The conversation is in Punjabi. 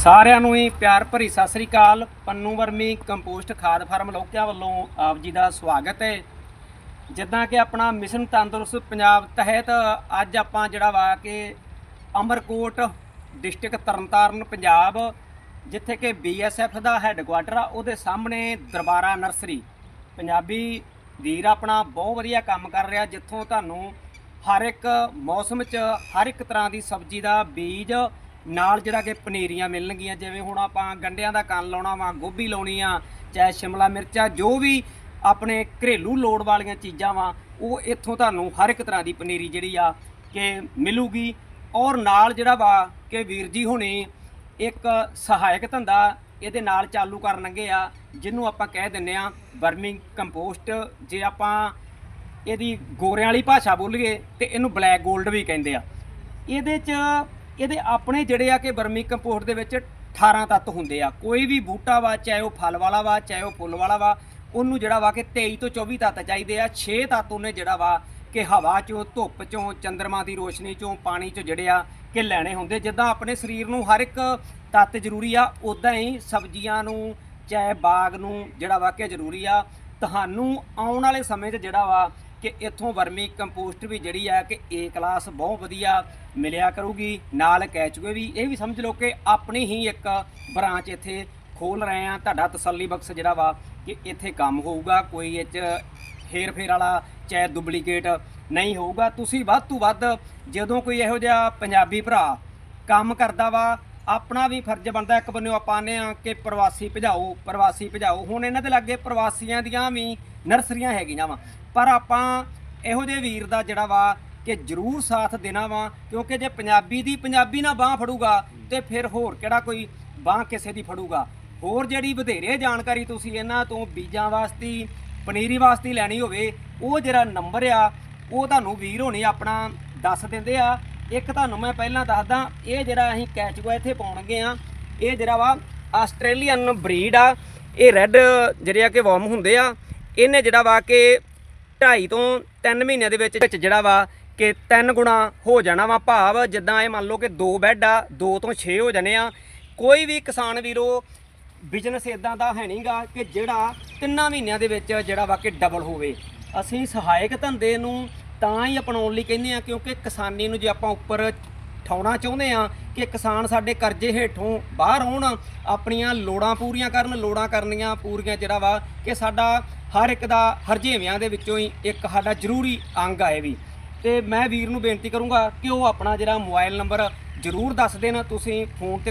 ਸਾਰਿਆਂ ਨੂੰ ਹੀ ਪਿਆਰ ਭਰੀ ਸਤਿ ਸ੍ਰੀ ਅਕਾਲ। ਪੰਨੂ ਵਰਮੀ, ਕੰਪੋਸਟ ਖਾਦ ਫਾਰਮ ਲੋਕਿਆ ਵੱਲੋਂ ਆਪ ਜੀ ਦਾ ਸਵਾਗਤ ਹੈ। ਜਿੱਦਾਂ ਕਿ ਆਪਣਾ ਮਿਸ਼ਨ ਤੰਦਰੁਸਤ ਪੰਜਾਬ ਤਹਿਤ ਅੱਜ ਆਪਾਂ ਜਿਹੜਾ ਵਾ ਕਿ ਅਮਰਕੋਟ ਡਿਸਟ੍ਰਿਕਟ ਤਰਨਤਾਰਨ, ਪੰਜਾਬ, ਜਿੱਥੇ ਕਿ ਬੀਐਸਐਫ ਦਾ ਹੈੱਡਕੁਆਟਰ ਆ, ਉਹਦੇ ਸਾਹਮਣੇ ਦਰਬਾਰਾ ਨਰਸਰੀ। ਪੰਜਾਬੀ ਵੀਰ ਆਪਣਾ ਬਹੁਤ ਵਧੀਆ ਕੰਮ ਕਰ ਰਿਹਾ, ਜਿੱਥੋਂ ਤੁਹਾਨੂੰ ਹਰ ਇੱਕ ਮੌਸਮ 'ਚ ਹਰ ਇੱਕ ਤਰ੍ਹਾਂ ਦੀ ਸਬਜ਼ੀ ਦਾ ਬੀਜ ਨਾਲ ਜਿਹੜਾ ਕਿ ਪਨੀਰੀਆਂ ਮਿਲਣਗੀਆਂ, ਜਿਵੇਂ ਹੁਣ ਆਪਾਂ ਗੰਡਿਆਂ ਦਾ ਕੰਨ ਲਾਉਣਾ ਵਾ, ਗੋਭੀ ਲਾਉਣੀ ਆ, ਚਾਹੇ ਸ਼ਿਮਲਾ ਮਿਰਚਾਂ ਜੋ ਵੀ ਆਪਣੇ ਘਰੇਲੂ ਲੋੜ ਵਾਲੀਆਂ ਚੀਜ਼ਾਂ ਵਾ, ਉਹ ਇੱਥੋਂ ਤੁਹਾਨੂੰ ਹਰ ਇੱਕ ਤਰ੍ਹਾਂ ਦੀ ਪਨੀਰੀ ਜਿਹੜੀ ਆ ਕਿ ਮਿਲੂਗੀ। ਔਰ ਨਾਲ ਜਿਹੜਾ ਵਾ ਕਿ ਵੀਰ ਜੀ ਹੁਣੇ ਇੱਕ ਸਹਾਇਕ ਧੰਦਾ ਇਹਦੇ ਨਾਲ ਚਾਲੂ ਕਰਨਗੇ ਆ, ਜਿਹਨੂੰ ਆਪਾਂ ਕਹਿ ਦਿੰਨੇ ਆ ਵਰਮਿੰਗ ਕੰਪੋਸਟ, ਜੇ ਆਪਾਂ ਇਹਦੀ ਗੋਰਿਆਂ ਵਾਲੀ ਭਾਸ਼ਾ ਬੋਲੀਏ ਤੇ ਇਹਨੂੰ ਬਲੈਕ 골ਡ ਵੀ ਕਹਿੰਦੇ ਆ। ਇਹਦੇ 'ਚ ਇਹਦੇ ਆਪਣੇ ਜਿਹੜੇ ਆ ਕਿ ਬਰਮੀ ਕੰਪੋਸਟ ਦੇ ਵਿੱਚ 18 ਤੱਤ ਹੁੰਦੇ ਆ। ਕੋਈ ਵੀ ਬੂਟਾ ਵਾ, ਚਾਹੇ ਉਹ ਫਲ ਵਾਲਾ ਵਾ, ਚਾਹੇ ਉਹ ਫੁੱਲ ਵਾਲਾ ਵਾ, ਉਹਨੂੰ ਜਿਹੜਾ ਵਾ ਕਿ 23 ਤੋਂ 24 ਤੱਤ ਚਾਹੀਦੇ ਆ। 6 ਤੱਤ ਉਹਨੇ ਜਿਹੜਾ ਵਾ ਕਿ ਹਵਾ ਚੋਂ, ਧੁੱਪ ਚੋਂ ਚੰ드ਰਮਾ ਦੀ ਰੋਸ਼ਨੀ ਚੋਂ, ਪਾਣੀ ਚੋਂ ਜਿਹੜੇ ਆ ਕਿ ਲੈਣੇ ਹੁੰਦੇ। ਜਿੱਦਾਂ ਆਪਣੇ ਸਰੀਰ ਨੂੰ ਹਰ ਇੱਕ ਤੱਤ ਜ਼ਰੂਰੀ ਆ ਉਦਾਂ ਹੀ ਸਬਜ਼ੀਆਂ ਨੂੰ, ਚਾਹੇ ਬਾਗ ਨੂੰ ਜਿਹੜਾ ਵਾ ਕਿ ਜ਼ਰੂਰੀ ਆ, ਤੁਹਾਨੂੰ ਆਉਣ ਵਾਲੇ ਸਮੇਂ 'ਚ ਜਿਹੜਾ ਵਾ ਕਿ ਇੱਥੋਂ ਵਰਮੀ ਕੰਪੋਸਟ ਵੀ ਜਿਹੜੀ ਆ ਕਿ ਏ ਕਲਾਸ ਬਹੁਤ ਵਧੀਆ ਮਿਲਿਆ ਕਰੂਗੀ, ਨਾਲ ਕੈਚੂਏ ਵੀ। ਇਹ ਵੀ ਸਮਝ ਲਓ ਕਿ ਆਪਣੀ ਹੀ ਇੱਕ ਬ੍ਰਾਂਚ ਇੱਥੇ ਖੋਲ ਰਹੇ ਆ। ਤੁਹਾਡਾ ਤਸੱਲੀ ਬਖਸ਼ ਜਿਹੜਾ ਵਾ ਕਿ ਇੱਥੇ ਕੰਮ ਹੋਊਗਾ, ਕੋਈ ਇਹ 'ਚ ਹੇਰ ਫੇਰ ਵਾਲਾ ਚਾਹੇ ਡੁਪਲੀਕੇਟ ਨਹੀਂ ਹੋਊਗਾ। ਤੁਸੀਂ ਵੱਧ ਤੋਂ ਵੱਧ ਜਦੋਂ ਕੋਈ ਇਹੋ ਜਿਹਾ ਪੰਜਾਬੀ ਭਰਾ ਕੰਮ ਕਰਦਾ ਵਾ ਆਪਣਾ ਵੀ ਫਰਜ਼ ਬਣਦਾ, ਇੱਕ ਬੰਨੇ ਆਪਾਂ ਆਨੇ ਆ ਕਿ ਪ੍ਰਵਾਸੀ ਭਜਾਓ ਪ੍ਰਵਾਸੀ ਭਜਾਓ। ਹੁਣ ਇਹਨਾਂ ਦੇ ਲਾਗੇ ਪ੍ਰਵਾਸੀਆਂ ਦੀਆਂ ਵੀ ਨਰਸਰੀਆਂ ਹੈਗੀਆਂ ਵਾ। ਪਰ ਆਪਾਂ ਇਹੋ ਜਿਹੇ ਵੀਰ ਦਾ ਜਿਹੜਾ ਵਾ ਕਿ ਜਰੂਰ ਸਾਥ ਦੇਣਾ ਵਾ, ਕਿਉਂਕਿ ਜੇ ਪੰਜਾਬੀ ਦੀ ਪੰਜਾਬੀ ਨਾਲ ਬਾਹ ਫੜੂਗਾ ਤੇ ਫਿਰ ਹੋਰ ਕਿਹੜਾ ਕੋਈ ਬਾਹ ਕਿਸੇ ਦੀ ਫੜੂਗਾ। ਹੋਰ ਜਿਹੜੀ ਵਧੇਰੇ ਜਾਣਕਾਰੀ ਤੁਸੀਂ ਇਹਨਾਂ ਤੋਂ ਬੀਜਾਂ ਵਾਸਤੇ, ਪਨੀਰੀ ਵਾਸਤੇ ਲੈਣੀ ਹੋਵੇ, ਉਹ ਜਿਹੜਾ ਨੰਬਰ ਆ, ਉਹ ਤੁਹਾਨੂੰ ਵੀਰ ਹੋਣੀ ਆਪਣਾ ਦੱਸ ਦਿੰਦੇ ਆ। ਇੱਕ ਤੁਹਾਨੂੰ ਮੈਂ ਪਹਿਲਾਂ ਦੱਸਦਾ, ਇਹ ਜਿਹੜਾ ਅਸੀਂ ਕੈਚੂਆ ਇੱਥੇ ਪਾਉਣਗੇ ਆ, ਇਹ ਜਿਹੜਾ ਵਾ ਆਸਟ੍ਰੇਲੀਅਨ ਬਰੀਡ ਆ, ਇਹ ਰੈੱਡ ਜਿਹੜੇ ਆ ਕਿ ਵਾਰਮ ਹੁੰਦੇ ਆ, ਇਹਨੇ ਜਿਹੜਾ ਵਾ ਕਿ 2.5 ਤੋਂ 3 ਮਹੀਨਿਆਂ ਦੇ ਵਿੱਚ ਜਿਹੜਾ ਵਾ ਕਿ ਤਿੰਨ ਗੁਣਾ ਹੋ ਜਾਣਾ ਵਾ ਭਾਵ, ਜਿੱਦਾਂ ਇਹ ਮੰਨ ਲਓ ਕਿ ਦੋ ਬੈੱਡ ਆ, ਦੋ ਤੋਂ 6 ਹੋ ਜਾਣੇ ਆ। ਕੋਈ ਵੀ ਕਿਸਾਨ ਵੀਰੋ ਬਿਜ਼ਨਸ ਇਦਾਂ ਦਾ ਹੈ ਨਹੀਂਗਾ ਕਿ ਜਿਹੜਾ ਤਿੰਨਾਂ ਮਹੀਨਿਆਂ ਦੇ ਵਿੱਚ ਜਿਹੜਾ ਵਾ ਕਿ ਡਬਲ ਹੋਵੇ। ਅਸੀਂ ਸਹਾਇਕ ਧੰਦੇ ਨੂੰ ਤਾਂ ਹੀ ਅਪਣਾਉਣ ਲਈ ਕਹਿੰਦੇ ਆ ਕਿਉਂਕਿ ਕਿਸਾਨੀ ਨੂੰ ਜੇ ਆਪਾਂ ਉੱਪਰ ਠਾਉਣਾ ਚਾਹੁੰਦੇ ਆ ਕਿ ਕਿਸਾਨ ਸਾਡੇ ਕਰਜ਼ੇ ਹੇਠੋਂ ਬਾਹਰ ਆਉਣ, ਆਪਣੀਆਂ ਲੋੜਾਂ ਪੂਰੀਆਂ ਕਰਨ, ਲੋੜਾਂ ਕਰਨੀਆਂ ਪੂਰੀਆਂ ਜਿਹੜਾ ਵਾ ਕਿ ਸਾਡਾ ਹਰ ਇੱਕ ਦਾ ਹਰਜੇਵਿਆਂ ਦੇ ਵਿੱਚੋਂ ਹੀ ਇੱਕ ਸਾਡਾ ਜ਼ਰੂਰੀ ਅੰਗ ਆ ਇਹ ਵੀ। ਤੇ ਮੈਂ ਵੀਰ ਨੂੰ ਬੇਨਤੀ ਕਰੂੰਗਾ ਕਿ ਉਹ ਆਪਣਾ ਜਿਹੜਾ ਮੋਬਾਈਲ ਨੰਬਰ ਜ਼ਰੂਰ ਦੱਸ ਦੇਣ, ਤੁਸੀਂ ਫੋਨ ਤੇ